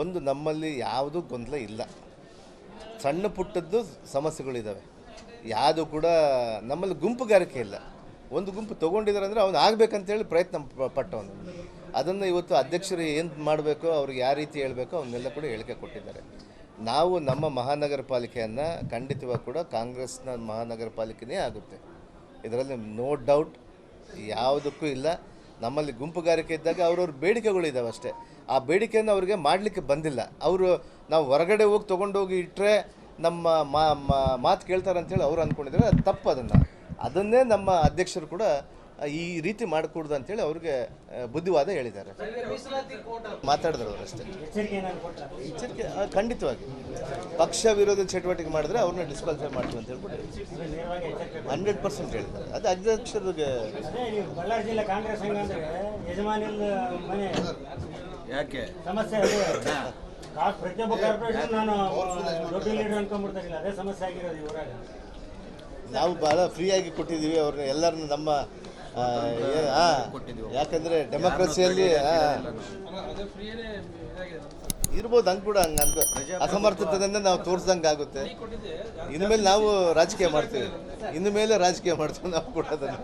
ಒಂದು ನಮ್ಮಲ್ಲಿ ಯಾವುದೂ ಗೊಂದಲ ಇಲ್ಲ. ಸಣ್ಣ ಪುಟ್ಟದ್ದು ಸಮಸ್ಯೆಗಳಿದ್ದಾವೆ ಯಾವುದು ಕೂಡ ನಮ್ಮಲ್ಲಿ ಗುಂಪುಗಾರಿಕೆ ಇಲ್ಲ. ಒಂದು ಗುಂಪು ತೊಗೊಂಡಿದ್ದಾರೆ ಅಂದರೆ ಅವ್ನು ಆಗಬೇಕಂತೇಳಿ ಪ್ರಯತ್ನ ಪಟ್ಟವನು. ಅದನ್ನು ಇವತ್ತು ಅಧ್ಯಕ್ಷರು ಏನು ಮಾಡಬೇಕು, ಅವ್ರಿಗೆ ಯಾವ ರೀತಿ ಹೇಳಬೇಕು ಅವನ್ನೆಲ್ಲ ಕೂಡ ಹೇಳಿಕೆ ಕೊಟ್ಟಿದ್ದಾರೆ. ನಾವು ನಮ್ಮ ಮಹಾನಗರ ಪಾಲಿಕೆಯನ್ನು ಖಂಡಿತವಾಗಿ ಕೂಡ ಕಾಂಗ್ರೆಸ್ನ ಮಹಾನಗರ ಪಾಲಿಕೆನೇ ಆಗುತ್ತೆ. ಇದರಲ್ಲಿ ನೋ ಡೌಟ್ ಯಾವುದಕ್ಕೂ ಇಲ್ಲ. ನಮ್ಮಲ್ಲಿ ಗುಂಪುಗಾರಿಕೆ ಇದ್ದಾಗ ಅವ್ರವ್ರ ಬೇಡಿಕೆಗಳಿದ್ದಾವೆ ಅಷ್ಟೇ. ಆ ಬೇಡಿಕೆಯನ್ನು ಅವರಿಗೆ ಮಾಡಲಿಕ್ಕೆ ಬಂದಿಲ್ಲ. ಅವರು ನಾವು ಹೊರಗಡೆ ಹೋಗಿ ತೊಗೊಂಡೋಗಿ ಇಟ್ಟರೆ ನಮ್ಮ ಮಾತು ಕೇಳ್ತಾರೆ ಅಂತೇಳಿ ಅವ್ರು ಅಂದ್ಕೊಂಡಿದ್ದಾರೆ ಅದು ತಪ್ಪು ಅದನ್ನು. ಅದನ್ನೇ ನಮ್ಮ ಅಧ್ಯಕ್ಷರು ಕೂಡ ಈ ರೀತಿ ಮಾಡಿಕೊಡ್ದು ಅಂತೇಳಿ ಅವ್ರಿಗೆ ಬುದ್ಧಿವಾದ ಹೇಳಿದ್ದಾರೆ. ಮಾತಾಡಿದ್ರು ಅವರು ಅಷ್ಟೇ. ಎಚ್ಚರಿಕೆ ಖಂಡಿತವಾಗಿ. ಪಕ್ಷ ವಿರೋಧ ಚಟುವಟಿಕೆ ಮಾಡಿದ್ರೆ ಅವ್ರನ್ನ ಡಿಸ್ಕ್ವಾಲಿಫೈ ಮಾಡ್ತೀವಿ ಅಂತ ಹೇಳ್ಬಿಟ್ಟು ಹಂಡ್ರೆಡ್ ಪರ್ಸೆಂಟ್ ಹೇಳಿದ್ದಾರೆ. ಅದು ಅಧ್ಯಕ್ಷರಿಗೆ ಬಳ್ಳಾರಿ ಜಿಲ್ಲೆ ಕಾಂಗ್ರೆಸ್ ಸಂಘ ಅಂದ್ರೆ ಯಜಮಾನಿಂದ ಮನೆ ಯಾಕೆ? ಸಮಸ್ಯೆ ಪ್ರತಿಯೊಬ್ಬ ಕಾರ್ಪೊರೇಷನ್ ನಾನು ದೊಡ್ಡ ಲೀಡರ್ ಅನ್ಕೊಂಡ್ಬಿಡ್ತಾರಿಲ್ಲ ಅದೇ ಸಮಸ್ಯೆ ಆಗಿರೋದು ಇವರಾಗ ನಾವು ಭಾಳ ಫ್ರೀಯಾಗಿ ಕೊಟ್ಟಿದ್ದೀವಿ. ಅವ್ರನ್ನ ಎಲ್ಲರನ್ನು ನಮ್ಮ ಯಾಕಂದ್ರೆ ಡೆಮೋಕ್ರಸಿಯಲ್ಲಿ ಇರ್ಬೋದು ಹಂಗೆ ಕೂಡ ಹಂಗ ಅಸಮರ್ಥತೆಯಿಂದ ನಾವು ತೋರಿಸ್ದಂಗೆ ಆಗುತ್ತೆ. ಇನ್ಮೇಲೆ ನಾವು ರಾಜಕೀಯ ಮಾಡ್ತೀವಿ. ಇನ್ಮೇಲೆ ಮೇಲೆ ರಾಜಕೀಯ ಮಾಡ್ತೀವಿ ನಾವು ಕೂಡ ಅದನ್ನು.